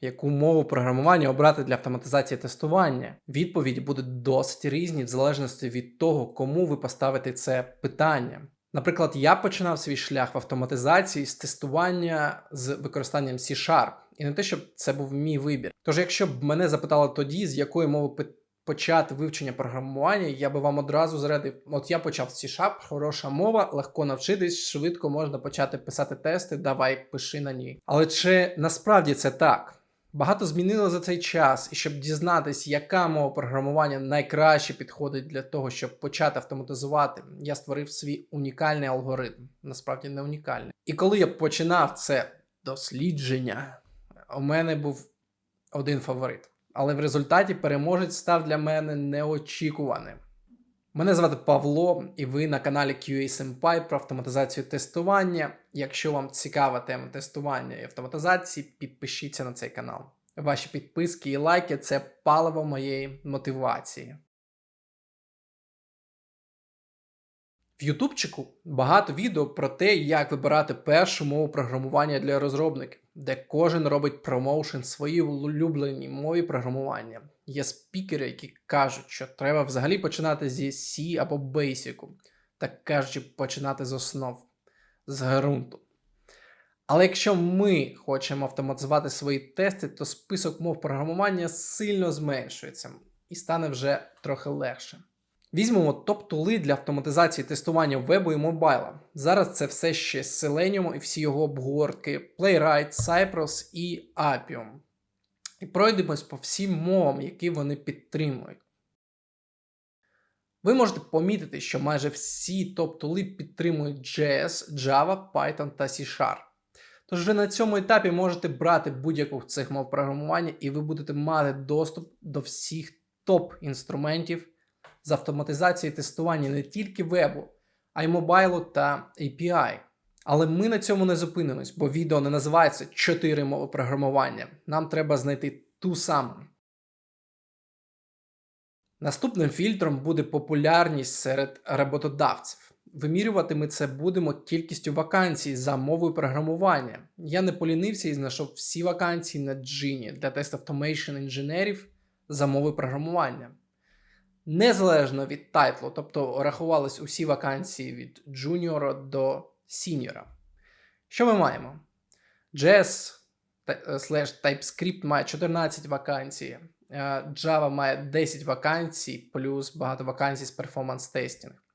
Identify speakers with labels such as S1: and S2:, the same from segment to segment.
S1: Яку мову програмування обрати для автоматизації тестування? Відповіді будуть досить різні в залежності від того, кому ви поставите це питання. Наприклад, я починав свій шлях в автоматизації з тестування з використанням C-Sharp, і не те, щоб це був мій вибір. Тож, якщо б мене запитали тоді, з якої мови почати вивчення програмування, я би вам одразу зарадив: от я почав з C-Sharp, хороша мова, легко навчитись, швидко можна почати писати тести, давай пиши на ній. Але чи насправді це так? Багато змінило за цей час, і щоб дізнатись, яка мова програмування найкраще підходить для того, щоб почати автоматизувати, я створив свій унікальний алгоритм. Насправді не унікальний. І коли я починав це дослідження, у мене був один фаворит. Але в результаті переможець став для мене неочікуваним. Мене звати Павло, і ви на каналі QA Senpai про автоматизацію тестування. Якщо вам цікава тема тестування і автоматизації, підпишіться на цей канал. Ваші підписки і лайки це паливо моєї мотивації. В Ютубчику багато відео про те, як вибирати першу мову програмування для розробників, де кожен робить промоушен своїй улюбленій мові програмування. Є спікери, які кажуть, що треба взагалі починати зі C або Basic, так кажучи, починати з основ, з ґрунту. Але якщо ми хочемо автоматизувати свої тести, то список мов програмування сильно зменшується і стане вже трохи легше. Візьмемо топ-тули для автоматизації тестування вебу і мобайла. Зараз це все ще Selenium і всі його обгортки, Playwright, Cypress і Appium. І пройдемось по всім мовам, які вони підтримують. Ви можете помітити, що майже всі топ-тули підтримують JS, Java, Python та C-Sharp. Тож вже на цьому етапі можете брати будь-яку цих мов програмування, і ви будете мати доступ до всіх топ-інструментів з автоматизації тестування не тільки вебу, а й мобайлу та API. Але ми на цьому не зупинимось, бо відео не називається 4 мови програмування. Нам треба знайти ту саму. Наступним фільтром буде популярність серед роботодавців. Вимірювати ми це будемо кількістю вакансій за мовою програмування. Я не полінився і знайшов всі вакансії на Джині для тест автомейшн інженерів за мовою програмування. Незалежно від тайтлу, тобто рахувались усі вакансії від джуніора до сіньора. Що ми маємо? JS slash TypeScript має 14 вакансій, е, Java має 10 вакансій, плюс багато вакансій з перформанс тестінг.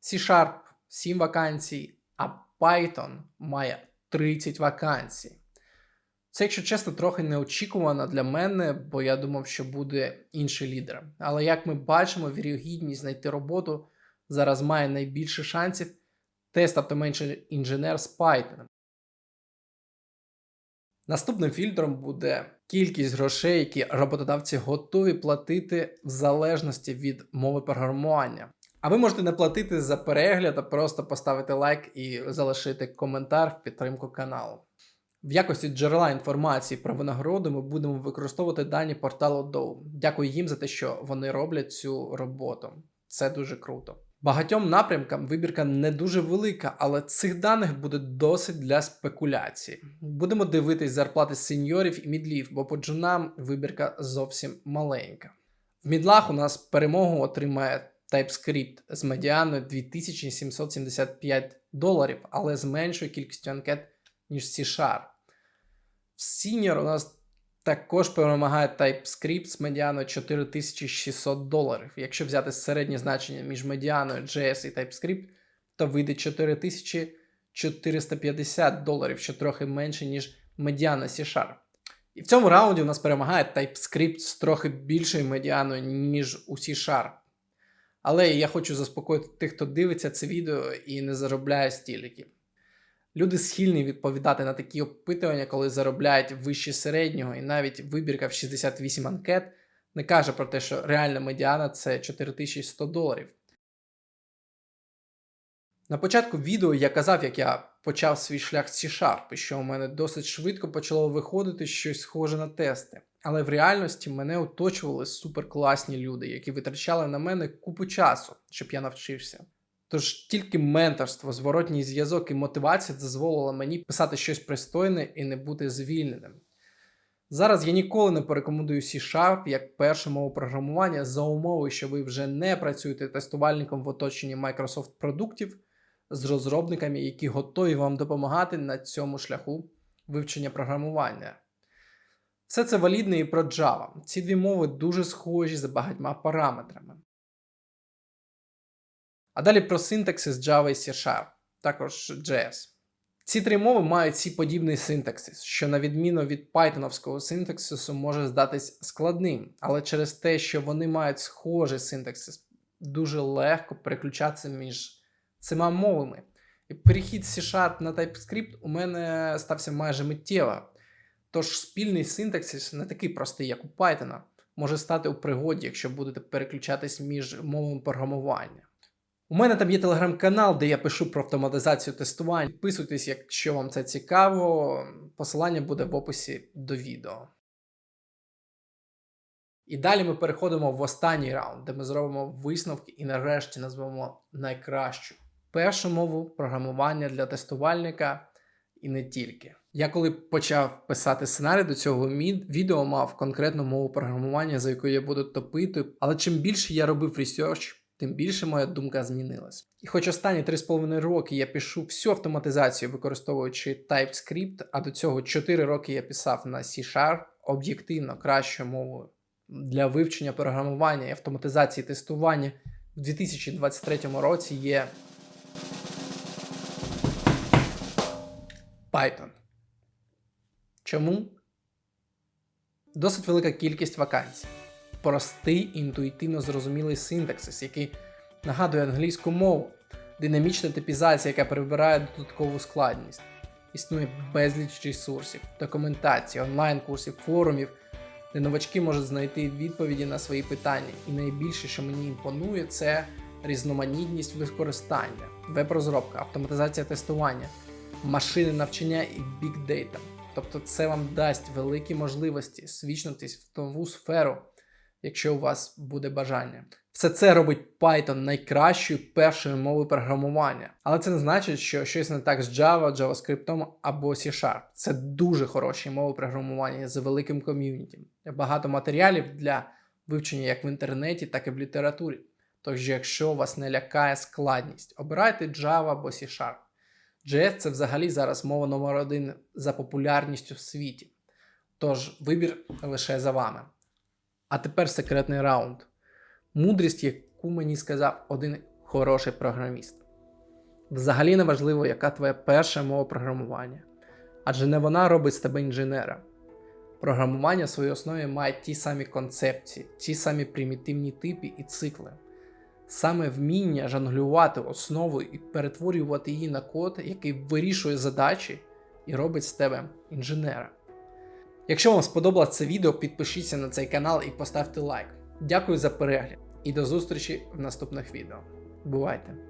S1: C-Sharp 7 вакансій, а Python має 30 вакансій. Це, якщо чесно, трохи неочікувано для мене, бо я думав, що буде інший лідер. Але як ми бачимо, вірогідність знайти роботу зараз має найбільше шансів тест Automation інженер з Python. Наступним фільтром буде кількість грошей, які роботодавці готові платити в залежності від мови програмування. А ви можете не платити за перегляд, а просто поставити лайк і залишити коментар в підтримку каналу. В якості джерела інформації про винагороду ми будемо використовувати дані порталу Dow. Дякую їм за те, що вони роблять цю роботу. Це дуже круто. Багатьом напрямкам вибірка не дуже велика, але цих даних буде досить для спекуляції. Будемо дивитись зарплати сеньорів і мідлів, бо по джунам вибірка зовсім маленька. В мідлах у нас перемогу отримає TypeScript з медіаною 2775 доларів, але з меншою кількістю анкет, ніж C-Sharp. В Senior у нас також перемагає TypeScript з медіаною 4600 доларів. Якщо взяти середнє значення між медіаною JS і TypeScript, то вийде 4450 доларів, що трохи менше, ніж медіана C-Sharp. І в цьому раунді у нас перемагає TypeScript з трохи більшою медіаною, ніж у C-Sharp. Але я хочу заспокоїти тих, хто дивиться це відео і не заробляє стільки. Люди схильні відповідати на такі опитування, коли заробляють вище середнього, і навіть вибірка в 68 анкет не каже про те, що реальна медіана це 4100 доларів. На початку відео я казав, як я почав свій шлях з C-Sharp, і що у мене досить швидко почало виходити щось схоже на тести. Але в реальності мене оточували суперкласні люди, які витрачали на мене купу часу, щоб я навчився. Тож тільки менторство, зворотній зв'язок і мотивація дозволила мені писати щось пристойне і не бути звільненим. Зараз я ніколи не порекомендую C-Sharp як першу мову програмування за умови, що ви вже не працюєте тестувальником в оточенні Microsoft продуктів з розробниками, які готові вам допомагати на цьому шляху вивчення програмування. Все це валідно і про Java. Ці дві мови дуже схожі за багатьма параметрами. А далі про синтаксис Java і C-Sharp, також JS. Ці три мови мають ці подібний синтаксис, що на відміну від пайтоновського синтаксису може здатись складним, але через те, що вони мають схожий синтаксис, дуже легко переключатися між цими мовами. І перехід з C-Sharp на TypeScript у мене стався майже миттєво. Тож спільний синтаксис не такий простий, як у Python, може стати у пригоді, якщо будете переключатись між мовами програмування. У мене там є телеграм-канал, де я пишу про автоматизацію тестувань. Підписуйтесь, якщо вам це цікаво. Посилання буде в описі до відео. І далі ми переходимо в останній раунд, де ми зробимо висновки і нарешті назвемо найкращу першу мову програмування для тестувальника і не тільки. Я коли почав писати сценарій до цього відео, мав конкретну мову програмування, за якою я буду топити, але чим більше я робив ресерч, тим більше моя думка змінилась. І хоч останні 3,5 роки я пишу всю автоматизацію, використовуючи TypeScript, а до цього 4 роки я писав на C-Sharp, об'єктивно кращою мовою для вивчення програмування і автоматизації тестування в 2023 році є Python. Чому? Досить велика кількість вакансій. Простий інтуїтивно зрозумілий синтаксис, який нагадує англійську мову, динамічна типізація, яка прибирає додаткову складність. Існує безліч ресурсів, документації, онлайн-курсів, форумів, де новачки можуть знайти відповіді на свої питання. І найбільше, що мені імпонує, це різноманітність використання, веб-розробка, автоматизація тестування, машини навчання і бікдейта. Тобто це вам дасть великі можливості свічнутись в нову сферу, якщо у вас буде бажання. Все це робить Python найкращою першою мовою програмування. Але це не значить, що щось не так з Java, JavaScript або C-Sharp. Це дуже хороші мови програмування з великим ком'юніті. Багато матеріалів для вивчення як в інтернеті, так і в літературі. Тож, якщо вас не лякає складність, обирайте Java або C-Sharp. JS це взагалі зараз мова номер один за популярністю в світі. Тож вибір лише за вами. А тепер секретний раунд. Мудрість, яку мені сказав один хороший програміст. Взагалі не важливо, яка твоя перша мова програмування, адже не вона робить з тебе інженера. Програмування в своїй основі має ті самі концепції, ті самі примітивні типи і цикли. Саме вміння жонглювати основою і перетворювати її на код, який вирішує задачі і робить з тебе інженера. Якщо вам сподобалось це відео, підпишіться на цей канал і поставте лайк. Дякую за перегляд і до зустрічі в наступних відео. Бувайте!